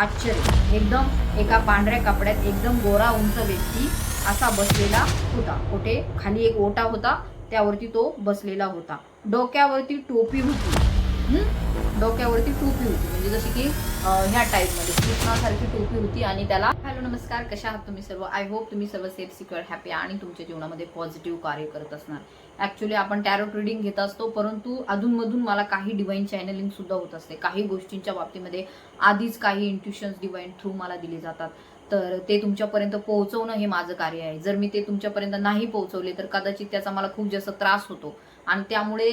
आश्चर्य. एकदम एका पांढऱ्या कपड्यात एकदम गोरा उंच व्यक्ती असा बसलेला होता. कुठे? खाली एक ओटा होता. त्यावरती तो बसलेला होता. डोक्यावरती टोपी होती. डोक्यावरती टोपी होती. म्हणजे जशी की ह्या टाईपमध्ये कृष्णासारखी टोपी होती आणि त्याला हॅलो नमस्कार कशा आहात तुम्ही सर्व? आय होप तुम्ही सर्व सेफ सिक्युअर हॅपी आणि तुमच्या जीवनामध्ये पॉझिटिव्ह कार्य करत असणार. ऍक्च्युली आपण टॅरोट रिडिंग घेत असतो परंतु अधूनमधून मला काही डिवाईन चॅनलिंग सुद्धा होत असते. काही गोष्टींच्या बाबतीमध्ये आधीच काही इंट्युशन्स डिवाईन थ्रू मला दिले जातात. तर ते तुमच्यापर्यंत पोहोचवणं हे माझं कार्य आहे. जर मी ते तुमच्यापर्यंत नाही पोहोचवले तर कदाचित त्याचा मला खूप जास्त त्रास होतो. आणि त्यामुळे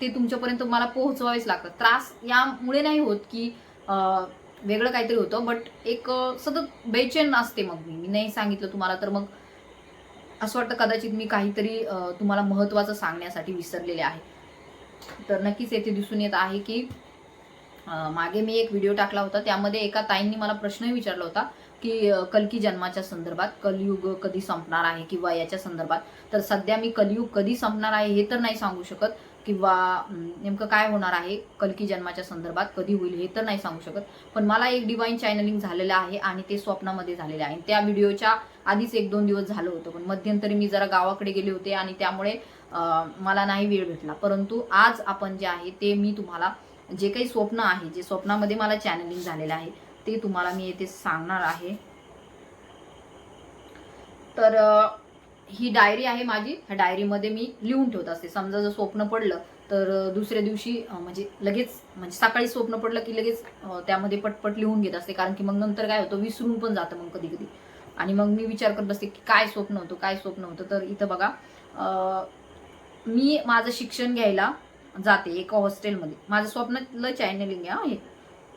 ते तुमच्यापर्यंत मला पोहोचवावेच लागतात. त्रास यामुळे नाही होत की वेगळं काहीतरी होतं. बट एक सतत बेचैन असते मग मी. मी नाही सांगितलं तुम्हाला तर मग असं वाटतं कदाचित मी काहीतरी तुम्हाला महत्त्वाचं सांगण्यासाठी विसरलेले आहे. तर नक्कीच येथे दिसून येत आहे की मागे मी एक व्हिडिओ टाकला होता. त्यामध्ये एका ताईंनी मला प्रश्न विचारला होता की कलकी जन्माच्या संदर्भात कलियुग कधी संपणार आहे किंवा याच्या संदर्भात. तर सध्या मी कलियुग कधी संपणार आहे हे तर नाही सांगू शकत. किंवा नेमकं काय होणार आहे? कलकी जन्माच्या संदर्भात कधी होईल हे तर नाही सांगू शकत. पण मला एक डिवाईन चॅनलिंग झालेलं आहे आणि ते स्वप्नामध्ये झालेलं आहे. त्या व्हिडिओच्या आधीच एक दोन दिवस झालं होतं. पण मध्यंतरी मी जरा गावाकडे गेले होते आणि त्यामुळे मला नाही वेळ भेटला. परंतु आज आपण जे आहे ते मी तुम्हाला जे काही स्वप्न आहे जे स्वप्नामध्ये मला चॅनलिंग झालेलं आहे ते तुम्हाला मी येथे सांगणार आहे. तर ही डायरी आहे माझी. ह्या डायरीमध्ये मी लिहून ठेवत असते. समजा जर स्वप्न पडलं तर दुसऱ्या दिवशी म्हणजे लगेच म्हणजे सकाळी स्वप्न पडलं की लगेच त्यामध्ये पटपट लिहून घेत असते. कारण की मग नंतर काय होतं विसरून पण जातं मग कधी कधी आणि मग मी विचार करत असते की काय स्वप्न होतं काय स्वप्न होतं. तर इथं बघा मी माझं शिक्षण घ्यायला जाते एका हॉस्टेलमध्ये. माझं स्वप्नातलं चॅनलिंग आहे हे.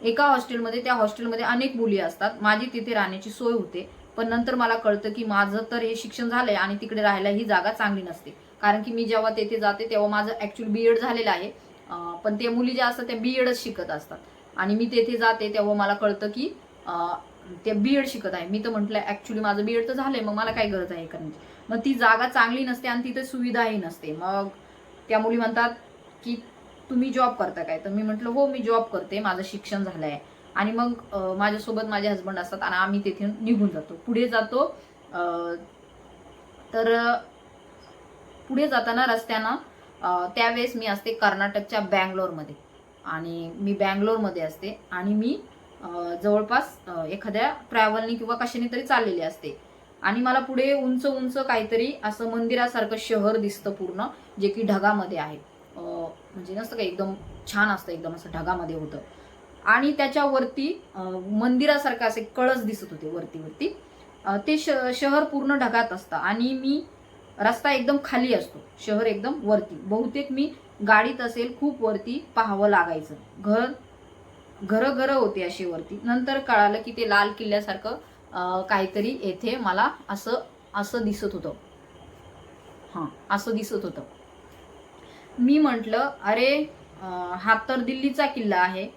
एका हॉस्टेलमध्ये त्या हॉस्टेलमध्ये अनेक मुली असतात. माझी तिथे राहण्याची सोय होते. पण नंतर मला कळतं की माझं तर हे शिक्षण झालंय आणि तिकडे राहायला ही जागा चांगली नसते. कारण की मी जेव्हा तेथे जाते तेव्हा माझं ॲक्च्युली बी एड झालेलं आहे. पण त्या मुली ज्या असतात त्या बी एडच शिकत असतात. आणि मी तेथे जाते तेव्हा मला कळतं की ते बी एड शिकत आहे. मी तर म्हटलं ऍक्च्युली माझं बी एड तर झालंय मग मला काय गरज आहे करण्याची मग ती जागा चांगली नसते आणि तिथे सुविधाही नसते. मग त्या मुली म्हणतात की तुम्ही जॉब करता काय? तर मी म्हटलं हो मी जॉब करते. माझं शिक्षण झालं आहे आणि मग माझ्यासोबत माझे हस्बंड असतात आणि आम्ही तेथे निघून जातो. पुढे जातो तर पुढे जाताना रस्त्यानं त्यावेळेस मी असते कर्नाटकच्या बँगलोरमध्ये. आणि मी बँगलोरमध्ये असते आणि मी जवळपास एखाद्या ट्रॅव्हलनी किंवा कशाने तरी चाललेली असते. आणि मला पुढे उंच उंच काहीतरी असं मंदिरासारखं शहर दिसतं पूर्ण जे की ढगामध्ये आहे. म्हणजे नसतं का एकदम छान असतं एकदम असं ढगामध्ये होतं. आणि त्याच्यावरती मंदिरासारखं असे कळस दिसत होते वरती वरती. ते श शहर पूर्ण ढगात असतं आणि मी रस्ता एकदम खाली असतो. शहर एकदम वरती. बहुतेक मी गाडीत असेल खूप वरती पाहावं लागायचं. घर घरं घरं होते अशी वरती. नंतर कळालं की ते लाल किल्ल्यासारखं काहीतरी येथे मला असं असं दिसत होतं. हां असं दिसत होतं. मी म्हटलं अरे हा तर दिल्लीचा किल्ला आहे.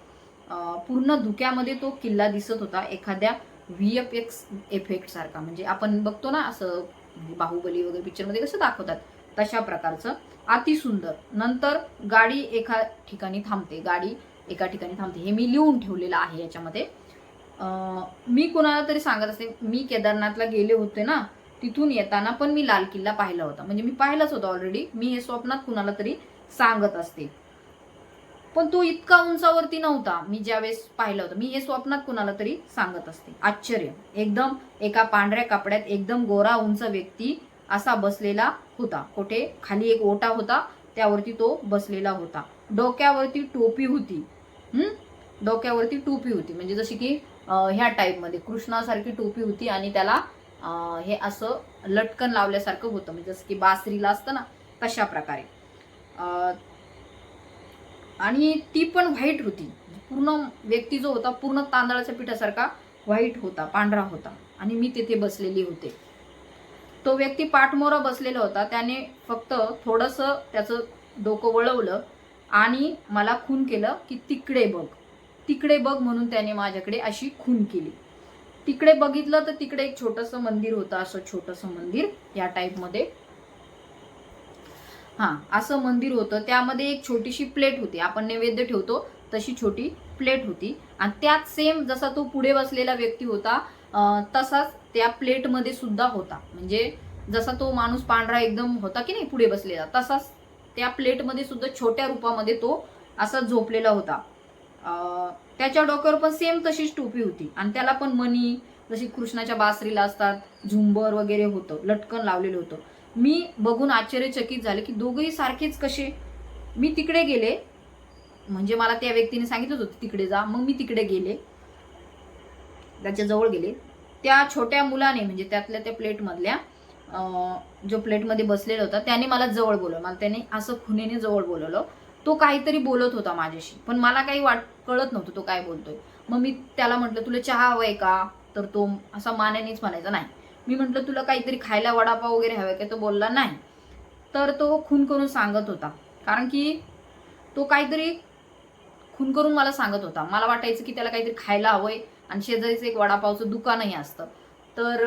पूर्ण धुक्यामध्ये तो किल्ला दिसत होता एखाद्या व्ही एफ एक्स इफेक्ट सारखा. म्हणजे आपण बघतो ना असं म्हणजे बाहुबली वगैरे पिक्चरमध्ये कसं दाखवतात तशा प्रकारचं. अतिसुंदर नंतर गाडी एका ठिकाणी थांबते. गाडी एका ठिकाणी थांबते. हे मी लिहून ठेवलेलं आहे याच्यामध्ये. मी कोणाला तरी सांगत असते मी केदारनाथला गेले होते ना तिथून येताना पण मी लाल किल्ला पाहिला होता. म्हणजे मी पाहिलाच होता ऑलरेडी मी हे स्वप्नात कुणाला तरी सांगत असते. पण तो इतका उंचावरती नव्हता. मी ज्यावेळेस पाहिलं होतं मी हे स्वप्नात कुणाला तरी सांगत असते. आश्चर्य. एकदम एका पांढऱ्या कपड्यात एकदम गोरा उंच व्यक्ती असा बसलेला होता. कुठे? खाली एक ओटा होता. त्यावरती तो बसलेला होता. डोक्यावरती टोपी होती. हम्म डोक्यावरती टोपी होती. म्हणजे जशी की ह्या टाईपमध्ये कृष्णासारखी टोपी होती आणि त्याला हे असं लटकन लावल्यासारखं होतं. म्हणजे जसं की बासरीला असतं ना तशा प्रकारे. आणि ती पण व्हाईट होती. पूर्ण व्यक्ती जो होता पूर्ण तांदळाच्या पिठासारखा व्हाईट होता पांढरा होता. आणि मी तिथे बसलेली होते. तो व्यक्ती पाठमोरा बसलेला होता. त्याने फक्त थोडंसं त्याचं डोकं वळवलं आणि मला खून केलं की तिकडे बघ. तिकडे बघ म्हणून त्याने माझ्याकडे अशी खून केली. तिकडे बघितलं तर तिकडे एक छोटंसं मंदिर होतं असं छोटंसं मंदिर या टाईपमध्ये हां असं मंदिर होतं. त्यामध्ये एक छोटीशी प्लेट होती. आपण नैवेद्य ठेवतो तशी छोटी प्लेट होती. आणि त्यात सेम जसा तो पुढे बसलेला व्यक्ती होता तसाच त्या प्लेटमध्ये सुद्धा होता. म्हणजे जसा तो माणूस पांढरा एकदम होता की नाही पुढे बसलेला तसाच त्या प्लेटमध्ये सुद्धा छोट्या रूपामध्ये तो असा झोपलेला होता. त्याच्या डोक्यावर पण सेम तशीच टोपी होती. आणि त्याला पण मणी जशी कृष्णाच्या बासरीला असतात झुंबर वगैरे होतं लटकन लावलेलं होतं. मी बघून आश्चर्यचकित झाले की दोघंही सारखेच कसे? मी तिकडे गेले. म्हणजे मला त्या व्यक्तीने सांगितलं होतं तिकडे जा. मग मी तिकडे गेले. त्याच्याजवळ गेले. त्या छोट्या मुलाने म्हणजे त्यातल्या त्या प्लेटमधल्या जो प्लेटमध्ये बसलेला होता त्याने मला जवळ बोलवलं. मला त्याने असं खुनेने जवळ बोलवलं. तो काहीतरी बोलत होता माझ्याशी. पण मला काही वाट कळत नव्हतं तो काय बोलतोय. मग मी त्याला म्हटलं तुला चहा हवाय का? तर तो असा मान्यानेच म्हणायचा नाही. मी म्हटलं तुला काहीतरी खायला वडापाव वगैरे हवाय का? तो बोलला नाही. तर तो खून करून सांगत होता. कारण की तो काहीतरी खून करून मला सांगत होता. मला वाटायचं की त्याला काहीतरी खायला हवंय आणि शेजारीचं एक वडापावचं दुकानही असतं. तर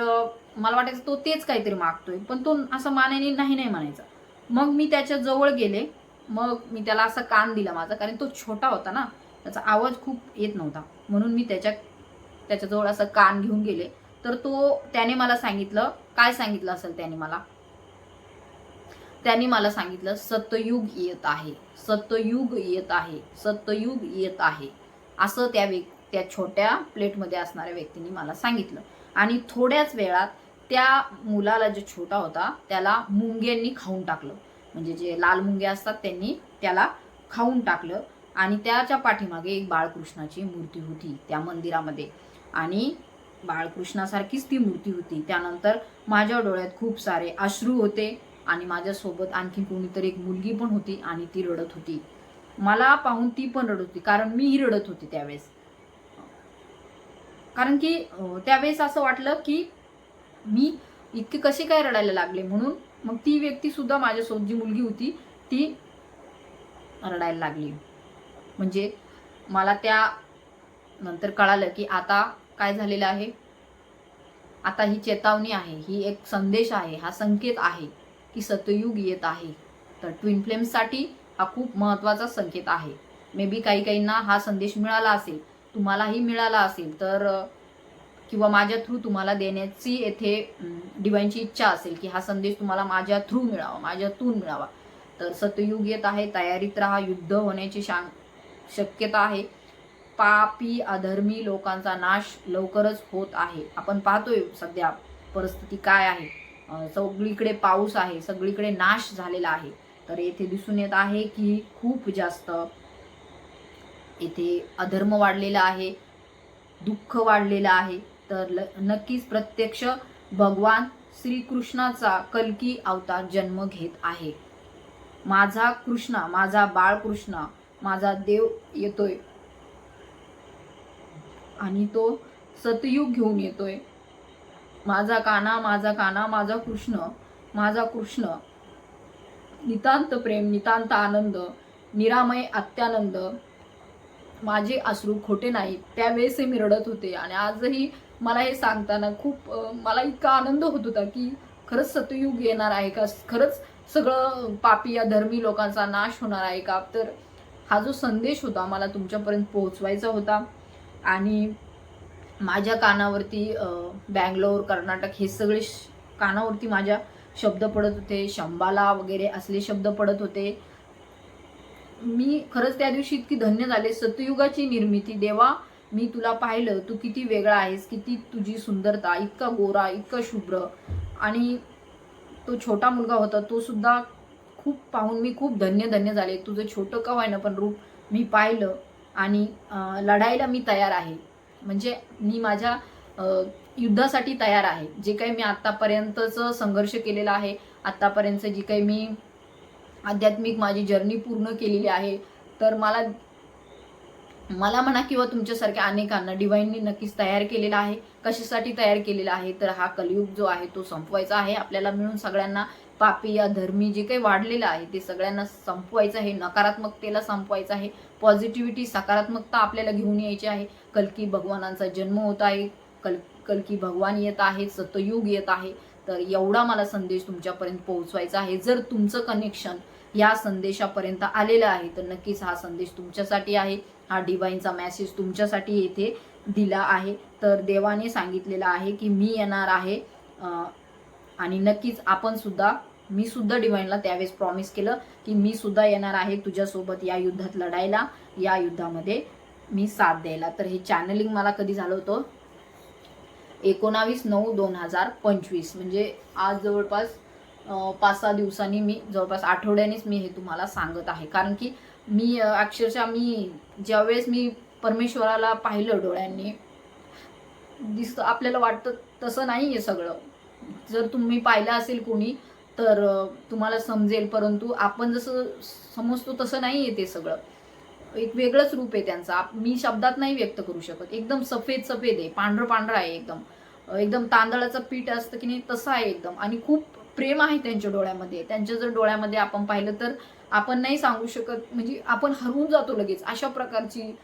मला वाटायचं तो तेच काहीतरी मागतोय. पण तो असं मानाने नाही नाही म्हणायचा. मग मी त्याच्याजवळ गेले. मग मी त्याला असा कान दिला माझा. कारण तो छोटा होता ना त्याचा आवाज खूप येत नव्हता. म्हणून मी त्याच्या त्याच्याजवळ असं कान घेऊन गेले. तर तो त्याने मला सांगितलं काय सांगितलं असेल त्याने मला? त्यांनी मला सांगितलं सत्ययुग येत आहे सत्ययुग येत आहे सत्ययुग येत आहे. असं त्या व्यक् त्या छोट्या प्लेटमध्ये असणाऱ्या व्यक्तीने मला सांगितलं. आणि थोड्याच वेळात त्या मुलाला जो छोटा होता त्याला मुंग्यांनी खाऊन टाकलं. म्हणजे जे लाल मुंगे असतात त्यांनी त्याला खाऊन टाकलं. आणि त्याच्या पाठीमागे एक बाळकृष्णाची मूर्ती होती त्या मंदिरामध्ये. आणि बाळकृष्णासारखीच ती मूर्ती होती. त्यानंतर माझ्या डोळ्यात खूप सारे अश्रू होते आणि माझ्यासोबत आणखी कोणीतरी एक मुलगी पण होती आणि ती रडत होती. मला पाहून ती पण रडत होती कारण मीही रडत होती त्यावेळेस. कारण की त्यावेळेस असं वाटलं की मी इतके कसे काय रडायला लागले म्हणून मग ती व्यक्ती सुद्धा माझ्यासोबत जी मुलगी होती ती रडायला लागली. म्हणजे मला त्या नंतर कळालं की आता काय झालेलं आहे? आता ही चेतावणी आहे ही एक संदेश आहे हा संकेत आहे की सतयुग येत आहे. तर ट्विन फ्लेम्ससाठी हा खूप महत्त्वाचा संकेत आहे. मे बी काही काहींना हा संदेश मिळाला असेल तुम्हालाही मिळाला असेल तर किंवा माझ्या थ्रू तुम्हाला देण्याची येथे डिवाईनची इच्छा असेल की हा संदेश तुम्हाला माझ्या थ्रू मिळावा माझ्यातून मिळावा. तर सतयुग येत आहे तयारीत राहा युद्ध होण्याची शां शक्यता आहे. पापी अधर्मी लोकांचा नाश लवकरच होत आहे. आपण पाहतोय सध्या परिस्थिती काय आहे. सगळीकडे पाऊस आहे सगळीकडे नाश झालेला आहे. तर येथे दिसून येत आहे की खूप जास्त येथे अधर्म वाढलेला आहे दुःख वाढलेलं आहे. तर ल नक्कीच प्रत्यक्ष भगवान श्रीकृष्णाचा कलकी अवतार जन्म घेत आहे. माझा कृष्णा माझा बाळकृष्ण माझा देव येतोय. आणि तो सतयुग घेऊन येतोय. माझा काना माझा काना माझा कृष्ण माझा कृष्ण. नितांत प्रेम नितांत आनंद निरामय अत्यानंद. माझे अश्रू खोटे नाही त्यावेळेस मी रडत होते आणि आजही मला हे सांगताना खूप मला इतका आनंद होत होता की खरंच सतयुग येणार आहे का? खरंच सगळं पापी या धर्मी लोकांचा नाश होणार आहे का? तर हा जो संदेश होता मला तुमच्यापर्यंत पोहोचवायचा होता. आणि माझ्या कानावरती बँगलोर कर्नाटक हे सगळे श- कानावरती माझ्या शब्द पडत होते. शंबाला वगैरे असले शब्द पडत होते. मी खरंच त्या दिवशी इतकी धन्य झाले. सतयुगाची निर्मिती. देवा मी तुला पाहिलं. तू किती वेगळा आहेस. किती तुझी सुंदरता. इतका गोरा इतका शुभ्र. आणि तो छोटा मुलगा होता. तो सुद्धा खूप पाहून मी खूप धन्य धन्य झाले. तुझं छोटं का व्हायना पण रूप मी पाहिलं. आणि लढायला मी तयार आहे. म्हणजे मी माझ्या युद्धासाठी तयार आहे. जे काही मी आत्तापर्यंतचं संघर्ष केलेला आहे आत्तापर्यंत जी काही मी आध्यात्मिक माझी जर्नी पूर्ण केलेली आहे तर मला मला म्हणा किंवा तुमच्यासारख्या अनेकांना डिवाईननी नक्कीच तयार केलेला आहे कशासाठी तयार केलेला आहे तर हा कलयुग जो आहे तो संपवायचा आहे. आपल्याला मिळून सगळ्यांना पापी या धर्मी जे काही वाढलेलं आहे ते सगळ्यांना संपवायचं आहे नकारात्मकतेला संपवायचं आहे. पॉझिटिव्हिटी सकारात्मकता आपल्याला घेऊन यायची आहे. कल्की भगवानांचा जन्म होत आहे कल कल्की भगवान येत आहे सतयुग येत आहे. तर एवढा मला संदेश तुमच्यापर्यंत पोहोचवायचा आहे. जर तुमचं कनेक्शन या संदेशापर्यंत आलेलं आहे तर नक्कीच हा संदेश तुमच्यासाठी आहे. हा डिवाईनचा मॅसेज तुमच्यासाठी येथे दिला आहे. तर देवाने सांगितलेलं आहे की मी येणार आहे. आणि नक्कीच आपण सुद्धा मी सुद्धा डिवाईनला त्यावेळेस प्रॉमिस केलं की मी सुद्धा येणार आहे तुझ्यासोबत या युद्धात लढायला. या युद्धामध्ये मी साथ द्यायला. तर हे चॅनलिंग मला कधी झालं होतं? एकोणावीस नऊ दोन हजार पंचवीस. म्हणजे आज जवळपास पाच सहा दिवसांनी मी जवळपास आठवड्यानेच मी हे तुम्हाला सांगत आहे. कारण की मी अक्षरशः मी ज्यावेळेस मी परमेश्वराला पाहिलं डोळ्यांनी दिसतं आपल्याला वाटतं तसं नाही आहे सगळं. जर तुम्ही पाहिलं असेल कोणी तर तुम्हाला समजेल. परंतु आपण जसं समजतो तसं नाही आहे ते सगळं. एक वेगळंच रूप आहे त्यांचं. आप- मी शब्दात नाही व्यक्त करू शकत. एकदम सफेद सफेद आहे. पांढरं पांढरं आहे एकदम. एकदम तांदळाचं पीठ असतं की नाही तसं आहे एकदम. आणि खूप प्रेम आहे त्यांच्या डोळ्यामध्ये. त्यांच्या जर डोळ्यामध्ये आपण पाहिलं तर आपण नाही सांगू शकत. म्हणजे आपण हरवून जातो लगेच. अशा प्रकारची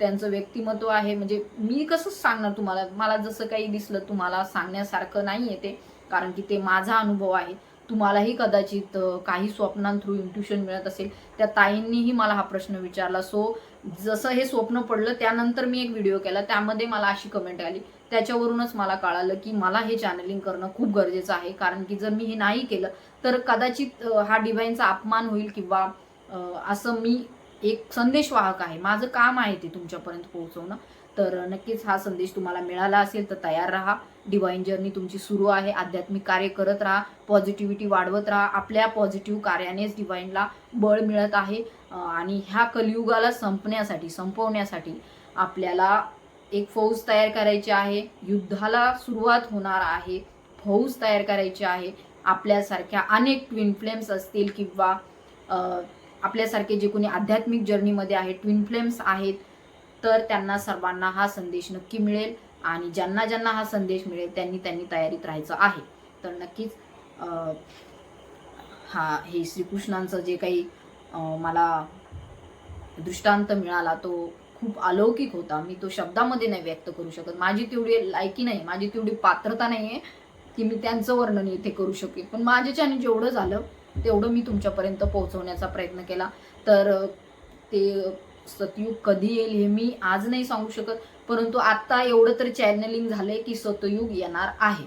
त्यांचं व्यक्तिमत्व आहे. म्हणजे मी कसं सांगणार तुम्हाला? मला जसं काही दिसलं तुम्हाला सांगण्यासारखं नाही आहे ते. कारण की ते माझा अनुभव आहे. तुम्हालाही कदाचित काही स्वप्नां थ्रू इंट्युशन मिळत असेल. त्या ताईंनीही मला हा प्रश्न विचारला. सो जसं हे स्वप्न पडलं त्यानंतर मी एक व्हिडिओ केला. त्यामध्ये मला अशी कमेंट आली. त्याच्यावरूनच मला कळालं की मला हे चॅनलिंग करणं खूप गरजेचं आहे. कारण की जर मी हे नाही केलं तर कदाचित हा डिवाईनचा अपमान होईल किंवा असं मी एक संदेशवाहक आहे. माझं काम आहे ते तुमच्यापर्यंत पोहोचवणं. तर नक्कीच हा संदेश तुम्हाला मिळाला असेल तर तयार राहा. डिवाईन जर्नी तुमची सुरू आहे. आध्यात्मिक कार्य करत राहा. पॉझिटिव्हिटी वाढवत राहा. आपल्या पॉझिटिव्ह कार्यानेच डिवाईनला बळ मिळत आहे. आणि ह्या कलियुगाला संपण्यासाठी संपवण्यासाठी आपल्याला एक फौज तयार करायची आहे. युद्धाला सुरुवात होणार आहे. फौज तयार करायची आहे. आपल्यासारख्या अनेक ट्विन फ्लेम्स असतील किंवा आपल्यासारखे जे कोणी आध्यात्मिक जर्नीमध्ये आहे ट्विन फ्लेम्स आहेत तर त्यांना सर्वांना हा संदेश नक्की मिळेल आणि ज्यांना ज्यांना हा संदेश मिळेल त्यांनी त्यांनी तयारीत राहायचं आहे. तर नक्कीच हा हे श्रीकृष्णांचं जे काही मला दृष्टांत मिळाला तो खूप अलौकिक होता. मी तो शब्दामध्ये नाही व्यक्त करू शकत. माझी तेवढी लायकी नाही माझी तेवढी पात्रता नाही आहे की मी त्यांचं वर्णन इथे करू शकेन. पण माझ्याच्याने जेवढं झालं तेवढं मी तुमच्यापर्यंत पोहोचवण्याचा प्रयत्न केला. तर ते सतयुग कधी येईल हे मी आज नाही सांगू शकत परंतु आत्ता एवढं तर चॅनलिंग झालंय की सतयुग येणार आहे.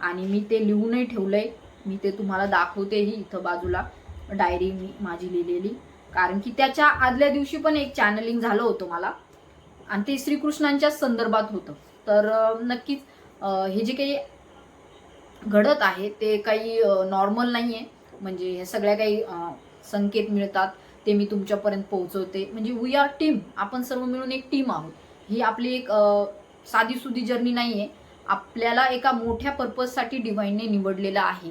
आणि मी ते लिहूनही ठेवलंय. मी ते तुम्हाला दाखवतेही इथं बाजूला. डायरी मी माझी लिहिलेली. कारण की त्याच्या आदल्या दिवशी पण एक चॅनलिंग झालं होतं मला. आणि ते श्रीकृष्णांच्याच संदर्भात होतं. तर नक्कीच हे जे काही घडत आहे ते काही नॉर्मल नाही आहे म्हणजे हे सगळ्या काही संकेत मिळतात. ते मी तुमच्यापर्यंत पोहोचवते. म्हणजे वी आर टीम आपण सर्व मिळून एक टीम आहोत. ही आपली एक अं, साधीसुधी जर्नी नाही आहे आपल्याला एका मोठ्या पर्पजसाठी डिवाईनने निवडलेलं आहे.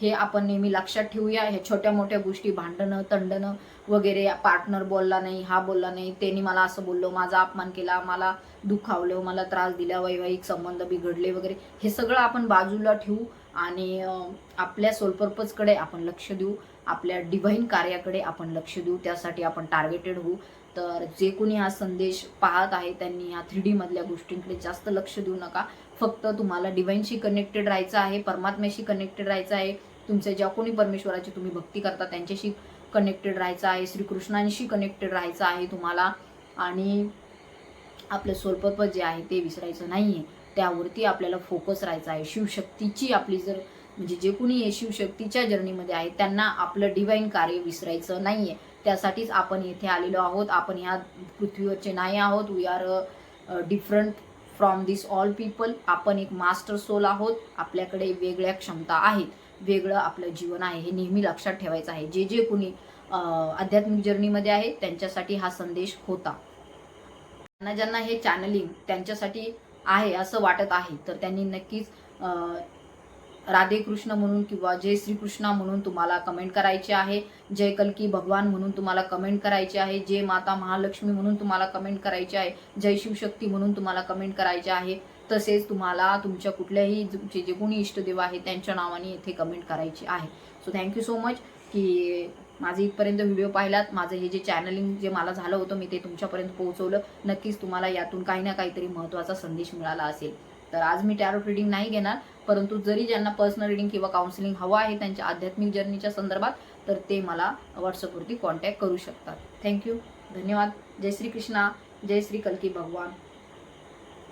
हे आपण नेहमी लक्षात ठेवूया. ह्या छोट्या मोठ्या गोष्टी भांडणं तंडणं वगैरे पार्टनर बोलला नाही हा बोलला नाही त्यांनी मला असं बोललो माझा अपमान केला मला दुखावलं मला त्रास दिला वैवाहिक संबंध बिघडले वगैरे हे सगळं आपण बाजूला ठेवू आणि आपल्या सोलपर्पजकडे आपण लक्ष देऊ. आपल्या डिव्हाइन कार्याकडे आपण लक्ष देऊ त्यासाठी आपण टार्गेटेड होऊ. तर जे कोणी हा संदेश पाहत आहे त्यांनी ह्या थ्री डी मधल्या गोष्टींकडे जास्त लक्ष देऊ नका. फक्त तुम्हाला डिव्हाइनशी कनेक्टेड राहायचं आहे परमात्म्याशी कनेक्टेड राहायचं आहे तुमच्या ज्या कोणी परमेश्वराची तुम्ही भक्ती करता त्यांच्याशी कनेक्टेड राहायचं आहे श्रीकृष्णांशी कनेक्टेड राहायचं आहे तुम्हाला. आणि आपलं स्वल्पत्व जे आहे ते विसरायचं नाही आहे त्यावरती आपल्याला फोकस राहायचा आहे. शिवशक्तीची आपली जर म्हणजे जे कुणी हे शिवशक्तीच्या जर्नीमध्ये आहे त्यांना आपलं डिवाईन कार्य विसरायचं नाही आहे त्यासाठीच आपण येथे आलेलो आहोत. आपण ह्या पृथ्वीवरचे नाही आहोत. We are different from this all people आपण एक मास्टर सोल आहोत. आपल्याकडे वेगळ्या क्षमता आहेत. वेगळं आपलं जीवन आहे हे नेहमी लक्षात ठेवायचं आहे. जे जे कुणी uh, आध्यात्मिक जर्नीमध्ये आहे त्यांच्यासाठी हा संदेश होता. ज्यांना ज्यांना हे चॅनलिंग त्यांच्यासाठी आहे असं वाटत आहे तर त्यांनी नक्कीच uh, राधे कृष्ण म्हणून किंवा जय श्रीकृष्णा म्हणून तुम्हाला कमेंट करायचे आहे जय कल्की भगवान म्हणून तुम्हाला कमेंट करायचे आहे जय माता महालक्ष्मी म्हणून तुम्हाला कमेंट करायचे आहे जय शिवशक्ती म्हणून तुम्हाला कमेंट करायचे आहे तसेच तुम्हाला तुमच्या कुठल्याही तुमचे जे कोणी इष्टदेव आहे त्यांच्या नावाने इथे कमेंट करायची आहे. सो थँक्यू सो मच की माझे इथपर्यंत व्हिडिओ पाहिलात. माझं हे जे चॅनलिंग जे मला झालं होतं मी ते तुमच्यापर्यंत पोहोचवलं. नक्कीच तुम्हाला यातून काही ना काहीतरी महत्त्वाचा संदेश मिळाला असेल. तर आज मी टॅरो रिडिंग नाही घेणार परंतु जरी ज्यांना पर्सनल रिडिंग किंवा काउन्सिलिंग हवं आहे त्यांच्या आध्यात्मिक जर्नीच्या संदर्भात तर ते मला व्हॉट्सअपवरती कॉन्टॅक्ट करू शकतात. थँक्यू धन्यवाद. जय श्री कृष्णा जय श्री कल्की भगवान.